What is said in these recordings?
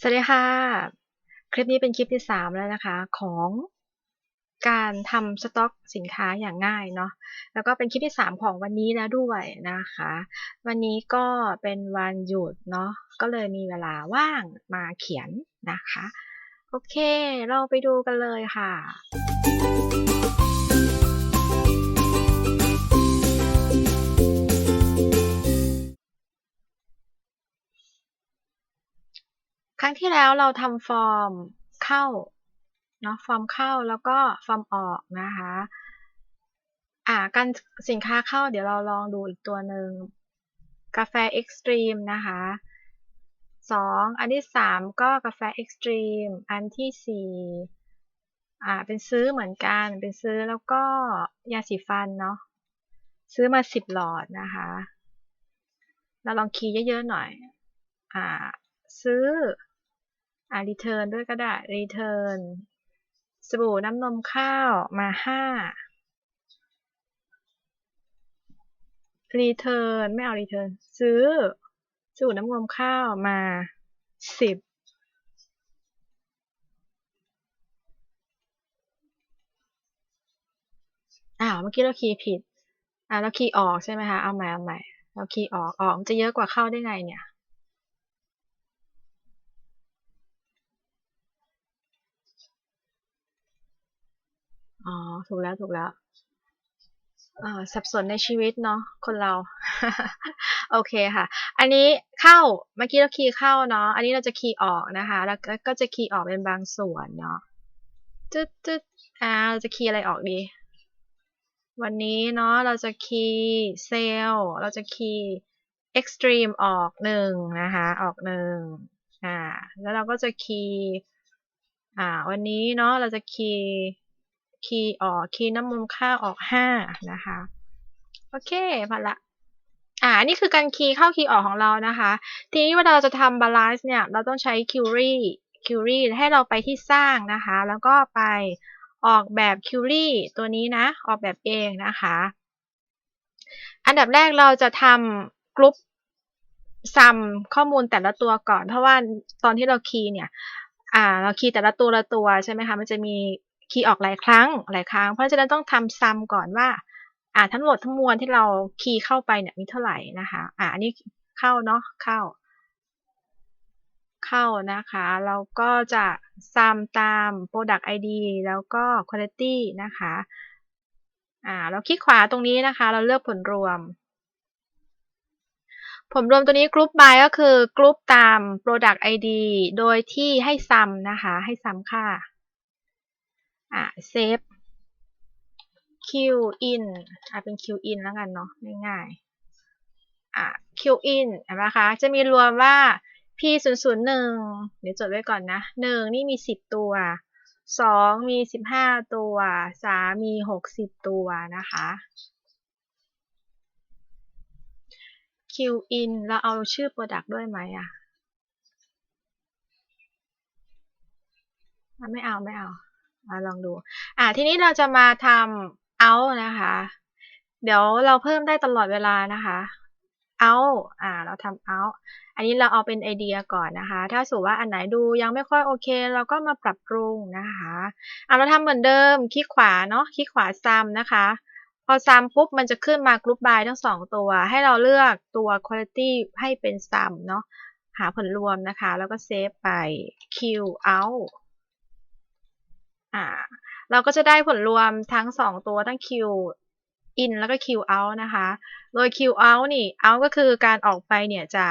สวัสดีค่ะ คลิปนี้เป็นคลิปที่ 3 แล้วนะคะของการทำสต็อกสินค้าอย่างง่ายเนาะแล้วก็เป็นคลิปที่ 3 ของวันนี้แล้วด้วยนะคะ วันนี้ก็เป็นวันหยุดเนาะก็เลยมีเวลาว่างมาเขียนนะคะ โอเค เราไปดูกันเลยค่ะ ครั้งที่แล้วเราทำฟอร์มเข้าเนาะฟอร์มเข้าแล้วก็ฟอร์มออกนะคะอ่าการสินค้าเข้าเดี๋ยวเราลองดูอีกตัวหนึ่งกาแฟเอ็กซ์ตรีมนะคะสองอันที่สามก็กาแฟเอ็กซ์ตรีมอันที่สี่อ่าเป็นซื้อเหมือนกันเป็นซื้อแล้วก็ยาสีฟันเนาะซื้อมาสิบหลอดนะคะ เราลองคีย์เยอะๆหน่อยอ่าซื้อ อ่า return ด้วยก็ได้ return สบู่น้ำนมข้าวมาห้า return ไม่เอา return ซื้อ สบู่น้ำนมข้าวมาสิบอ้าวเมื่อกี้เราคีย์ผิดอ่าเราคีย์ออกใช่ไหมคะ เอาใหม่เอาใหม่ เราคีย์ออกออกมันจะเยอะกว่าเข้าได้ไงเนี่ย อ๋อ ถูกแล้วถูกแล้วสับสนในชีวิตเนาะคนเรา โอเคค่ะ อันนี้เข้าเมื่อกี้เราคีย์เข้าเนาะอันนี้เราจะคีย์ออกนะคะแล้วก็จะคีย์ออกเป็นบางส่วนเนาะตึ๊ดตึ๊ดอ่าเราจะคีย์อะไรออกดี วันนี้เนาะเราจะคีย์เซลเราจะคีย์ extreme ออกหนึ่งนะคะออกหนึ่งอ่าแล้วเราก็จะคีย์อ่าวันนี้เนาะเราจะคีย์ คีย์ออกคีย์น้ำมันข้าออกห้านะคะ โอเคพอละอ่า นี่คือการคีย์เข้าคีย์ออกของเรานะคะ ทีนี้เวลาเราจะทำบาลานซ์เนี่ย เราต้องใช้ query query ให้เราไปที่สร้างนะคะ แล้วก็ไปออกแบบ query ตัวนี้นะ ออกแบบเองนะคะ อันดับแรกเราจะทำกรุ๊ปซัมข้อมูลแต่ละตัวก่อน เพราะว่าตอนที่เราคีย์เนี่ย อ่า เราคีย์แต่ละตัวละตัวใช่ไหมคะ มันจะมี คีย์ออกหลายครั้งหลายครั้ง เพราะฉะนั้นต้องทำซัมก่อนว่าอ่าทั้งหมดทั้งมวลที่เราคีย์เข้าไปเนี่ยมีเท่าไหร่นะคะอ่าอันนี้เข้าเนาะเข้า เข้านะคะ เราก็จะซัมตาม product ID แล้วก็ quality นะคะอ่าเราคลิกขวาตรงนี้นะคะ เราเลือกผลรวม ผลรวมตัวนี้ group by ก็คือ group ตาม product ID โดยที่ให้ซัมนะคะ ให้ซัมค่า อ่าเซฟ Q in อ่าเป็น Q in แล้วกันเนาะง่ายๆอ่า Q in เห็นไหมคะ จะมีรวมว่า P 0 0 1เดี๋ยวจดไว้ก่อนนะ 1 นี่มี 10 ตัว 2 มี 15 ตัว 3 มี 60 ตัวนะคะ Q in เราเอาชื่อ Product ด้วยไหมอะไม่เอา ไม่เอา มาลองดู อ่า ทีนี้เราจะมาทำ out นะคะ เดี๋ยวเราเพิ่มได้ตลอดเวลานะคะ out อ่า เราทำ out อันนี้เราเอาเป็นไอเดียก่อนนะคะ ถ้าสูว่าอันไหนดูยังไม่ค่อยโอเค เราก็มาปรับปรุงนะคะ อ่าเราทำเหมือนเดิม คลิกขวาเนาะ คลิกขวาซ้ำนะคะ พอซ้ำปุ๊บ มันจะขึ้นมากรุ๊ปบายทั้งสองตัว ให้เราเลือกตัว quality ให้เป็นซ้ำเนาะ หาผลรวมนะคะ แล้วก็เซฟไป q out อ่า เราก็จะได้ผลรวมทั้ง2ตัวทั้ง Q in แล้วก็ Q out นะคะ โดย Q out นี่ out ก็คือการออกไปเนี่ยจะ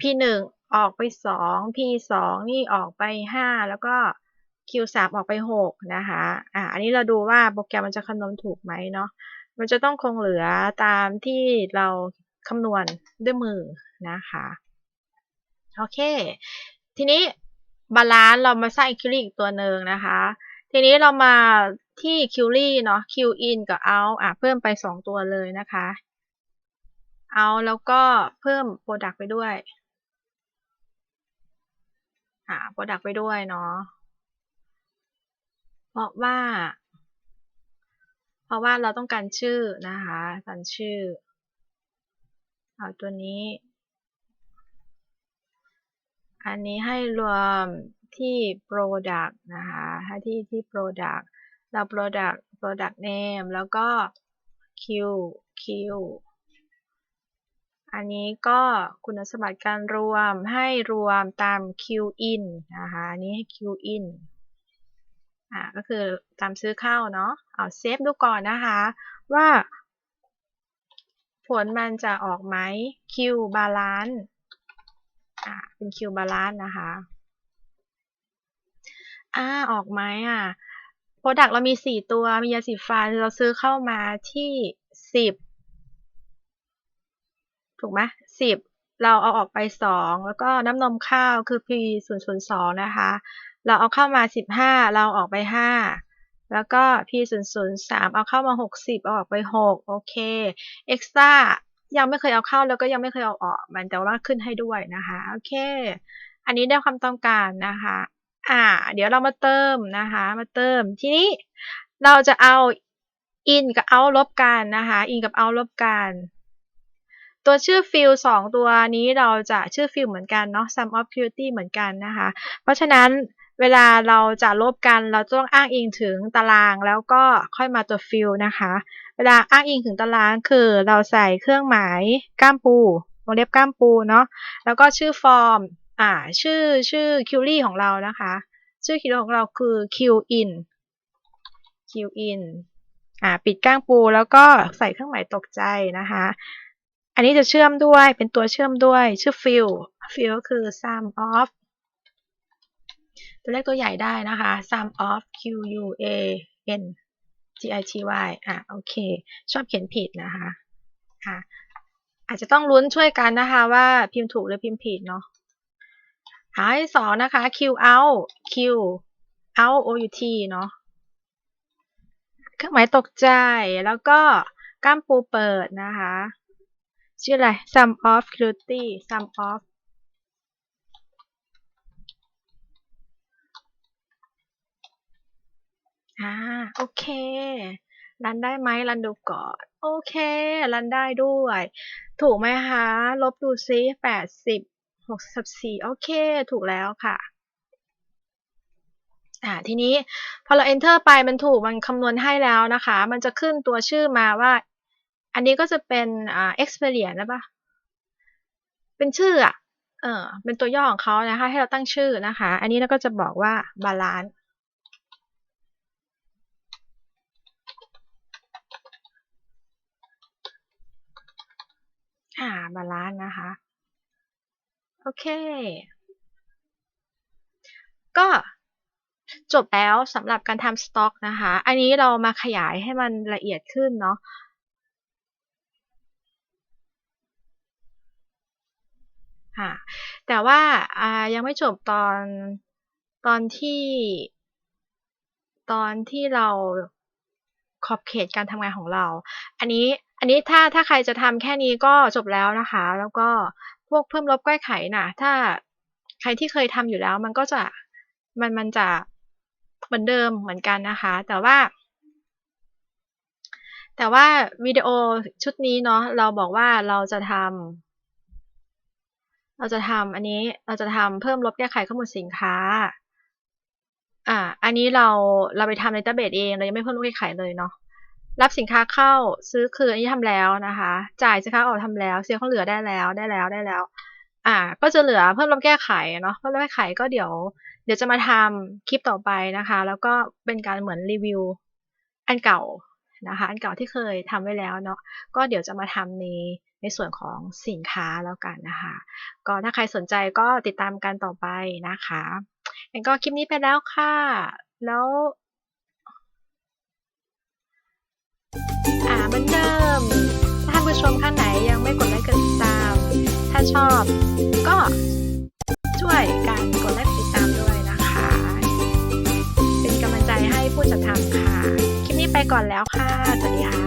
P 1ออกไป 2 P 2นี่ออกไป 5 แล้วก็ Q 3ออกไป 6 นะคะ อ่า อันนี้เราดูว่าโปรแกรมมันจะคำนวณถูกไหมเนาะ มันจะต้องคงเหลือตามที่เราคำนวณด้วยมือนะคะ โอเค ทีนี้ บาลานซ์เรามาสร้างคิวรี่อีกตัวหนึ่งนะคะ ทีนี้เรามาที่คิวรี่เนาะ Q in กับ out อะเพิ่มไป 2 ตัวเลยนะคะ out แล้วก็เพิ่ม product ไปด้วยอ่า product ไปด้วยเนาะเพราะว่า เพราะว่าเราต้องการชื่อนะคะการชื่อเอาตัวนี้ อันนี้ให้รวมที่ product นะคะถ้าที่ที่ product เรา product product name แล้วก็ q q อันนี้ก็คุณสมบัติการรวมให้รวมตาม q in นะคะอันนี้ให้ q in อ่าก็คือตามซื้อเข้าเนาะเอาเซฟดูก่อนนะคะว่าผลมันจะออกไหม Q balance เป็น Q balance นะคะ อ่า ออกไหมอะ Product เรามี 4 ตัว มียาสีฟัน เราซื้อเข้ามาที่ 10 ถูกไหม10เราเอาออกไป 2 แล้วก็น้ำนมข้าวคือ P 0 0 2นะคะ เราเอาเข้ามา 15 เราออกไป 5แล้วก็ P 0 0 3 เอาเข้ามา 60 เอาออกไป 6 โอเค Extra ยังไม่เคยเอาเข้าแล้วก็ยังไม่เคยเอาออก มันแต่ว่าขึ้นให้ด้วยนะคะโอเค อันนี้ได้ความต้องการนะคะ อ่า เดี๋ยวเรามาเติมนะคะ มาเติมทีนี้เราจะเอา in กับ out ลบกันนะคะ in กับ out ลบกันตัวชื่อ field สองตัวนี้เราจะชื่อ field เหมือนกันเนาะ sum of purity เหมือนกันนะคะ เพราะฉะนั้น เวลาเราจะลบกันเราต้องอ้างอิงถึงตารางแล้วก็ค่อยมาตัว field นะคะ เวลาอ้างอิงถึงตารางคือเราใส่เครื่องหมายก้ามปูวงเล็บก้ามปูเนาะแล้วก็ชื่อฟอร์มอ่าชื่อชื่อ query ของเรานะคะ ชื่อ query ของเราคือ q in q in อ่าปิดก้างปูแล้วก็ใส่เครื่องหมายตกใจนะคะ อันนี้จะเชื่อมด้วยเป็นตัวเชื่อมด้วยชื่อ fill fill คือ sum of ตัวเลขตัวใหญ่ได้นะคะ sum of q u a n g i t y อะโอเค ชอบเขียนผิดนะคะอะอาจจะต้องลุ้นช่วยกันนะคะว่าพิมพ์ถูกหรือพิมพ์ผิดเนาะหาที่สองนะคะ q out q out o u t เนาะเครื่องหมายตกใจแล้วก็ก้ามปูเปิดนะคะ ชื่ออะไร sum of cutie sum of อ่า โอเครันได้ไหมรันดูก่อน โอเครันได้ด้วย ถูกไหมคะ ลบดูซิแปดสิบหกสิบสี่โอเค ถูกแล้วค่ะอ่าทีนี้พอเรา enter ไปมันถูกมันคำนวณให้แล้วนะคะ มันจะขึ้นตัวชื่อมาว่า อันนี้ก็จะเป็นอ่า experience นะปะเป็นชื่ออะเออเป็นตัวย่อของเขานะคะ ให้เราตั้งชื่อนะคะ อันนี้เราก็จะบอกว่า balance อ่า balance นะคะ โอเค ก็จบแล้วสำหรับการทำสต็อกนะคะ อันนี้เรามาขยายให้มันละเอียดขึ้นเนาะค่ะแต่ว่าอ่ายังไม่จบตอนตอนที่ ตอนที่เราขอบเขตการทำงานของเรา อันนี้ อันนี้ถ้าถ้าใครจะทำแค่นี้ก็จบแล้วนะคะ แล้วก็พวกเพิ่มลบแก้ไขน่ะถ้าใครที่เคยทำอยู่แล้วมันก็จะมันมันจะเหมือนเดิมเหมือนกันนะคะ แต่ว่า แต่ว่าวิดีโอชุดนี้เนาะเราบอกว่าเราจะทำเราจะทำอันนี้เราจะทำเพิ่มลบแก้ไขข้อมูลสินค้าอ่า อันนี้เราเราไปทำในดัตเบสเอง เรายังไม่เพิ่มลบแก้ไขเลยเนาะ รับสินค้าเข้าซื้อคืนอันนี้ทำแล้วนะคะ จ่ายสินค้าออกทำแล้วเสียของเหลือได้แล้วได้แล้วได้แล้ว อ่า ก็จะเหลือเพิ่มลบแก้ไขเนาะเพิ่มลบแก้ไขก็เดี๋ยว เดี๋ยวจะมาทำคลิปต่อไปนะคะ แล้วก็เป็นการเหมือนรีวิวอันเก่านะคะอันเก่าที่เคยทำไว้แล้วเนาะก็เดี๋ยวจะมาทำในในส่วนของสินค้าแล้วกันนะคะ ก็ถ้าใครสนใจก็ติดตามกันต่อไปนะคะงั้นก็คลิปนี้ไปแล้วค่ะ แล้ว เหมือนเดิม ถ้าท่านผู้ชมท่านไหนยังไม่กดไลค์กดติดตาม ถ้าชอบ ก็ช่วยการกดไลค์กดติดตามด้วยนะคะ เป็นกำลังใจให้ผู้จัดทำค่ะ คลิปนี้ไปก่อนแล้วค่ะ สวัสดีค่ะ